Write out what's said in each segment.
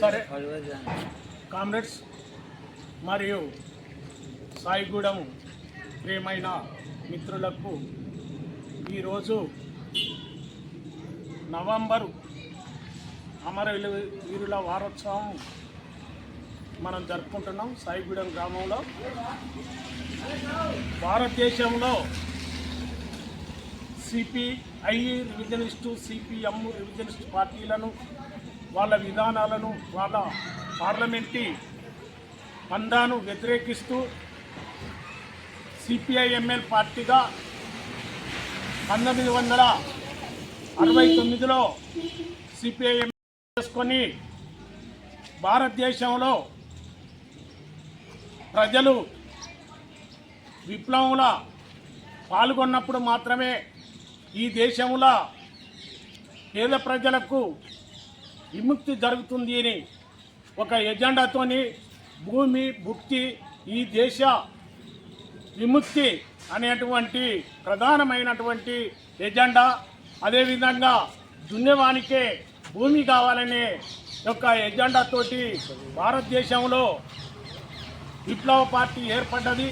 సరే. కామ్రేడ్స్ మరియు సాయిగూడెం ప్రియమైన మిత్రులకు ఈరోజు నవంబరు అమర వీరుల వారోత్సవం మనం జరుపుకుంటున్నాం సాయిగూడెం గ్రామంలో. భారతదేశంలో సిపిఐ రివిజనిస్టు సిపిఎం రివిజనిస్ట్ పార్టీలను వాళ్ళ విధానాలను వాళ్ళ పార్లమెంటీ పందాను వ్యతిరేకిస్తూ సిపిఐఎంఎల్ పార్టీగా పంతొమ్మిది వందల అరవై తొమ్మిదిలో సిపిఐఎం చేసుకొని భారతదేశంలో ప్రజలు విప్లవంలో పాల్గొన్నప్పుడు మాత్రమే ఈ దేశంలో పేద ప్రజలకు విముక్తి జరుగుతుంది అని ఒక ఎజెండాతోని భూమి భుక్తి ఈ దేశ విముక్తి అనేటువంటి ప్రధానమైనటువంటి ఎజెండా. అదేవిధంగా దున్నేవానికే భూమి కావాలనే యొక్క ఎజెండాతోటి భారతదేశంలో విప్లవ పార్టీ ఏర్పడ్డది.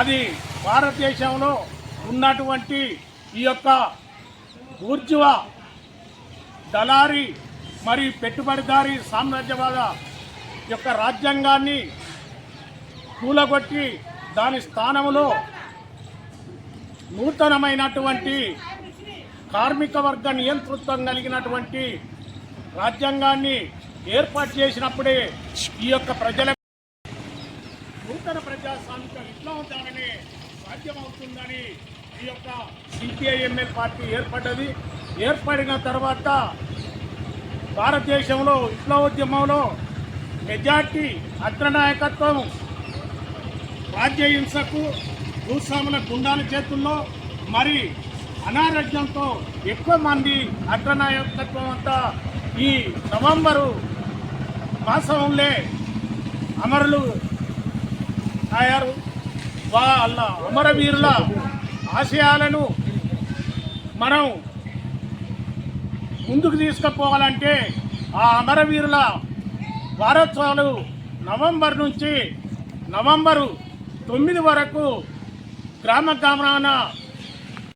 అది భారతదేశంలో ఉన్నటువంటి ఈ యొక్క ఊర్జువ దళారి మరి పెట్టుబడిదారి సామ్రాజ్యవాద యొక్క రాజ్యాంగాన్ని కూలగొట్టి దాని స్థానంలో నూతనమైనటువంటి కార్మిక వర్గ నియంతృత్వం కలిగినటువంటి రాజ్యాంగాన్ని ఏర్పాటు చేసినప్పుడే ఈ యొక్క ప్రజల నూతన ప్రజాస్వామిక విప్లవం దానిని సాధ్యమవుతుందని ఈ యొక్క సిపిఐఎంఎల్ పార్టీ ఏర్పడ్డది. ఏర్పడిన తర్వాత భారతదేశంలో విప్లవోద్యమంలో మెజార్టీ అగ్రనాయకత్వం రాజ్య హింసకు భూస్వాముల గుండాల చేతుల్లో మరి అనారోగ్యంతో ఎక్కువ మంది అగ్రనాయకత్వం అంతా ఈ నవంబరు మాసంలో అమరులు అయ్యారు. వాళ్ళ అమరవీరుల ఆశయాలను మనం ముందుకు తీసుకుపోవాలంటే ఆ అమరవీరుల వారోత్సవాలు నవంబర్ నుంచి నవంబరు తొమ్మిది వరకు గ్రామ గ్రామాన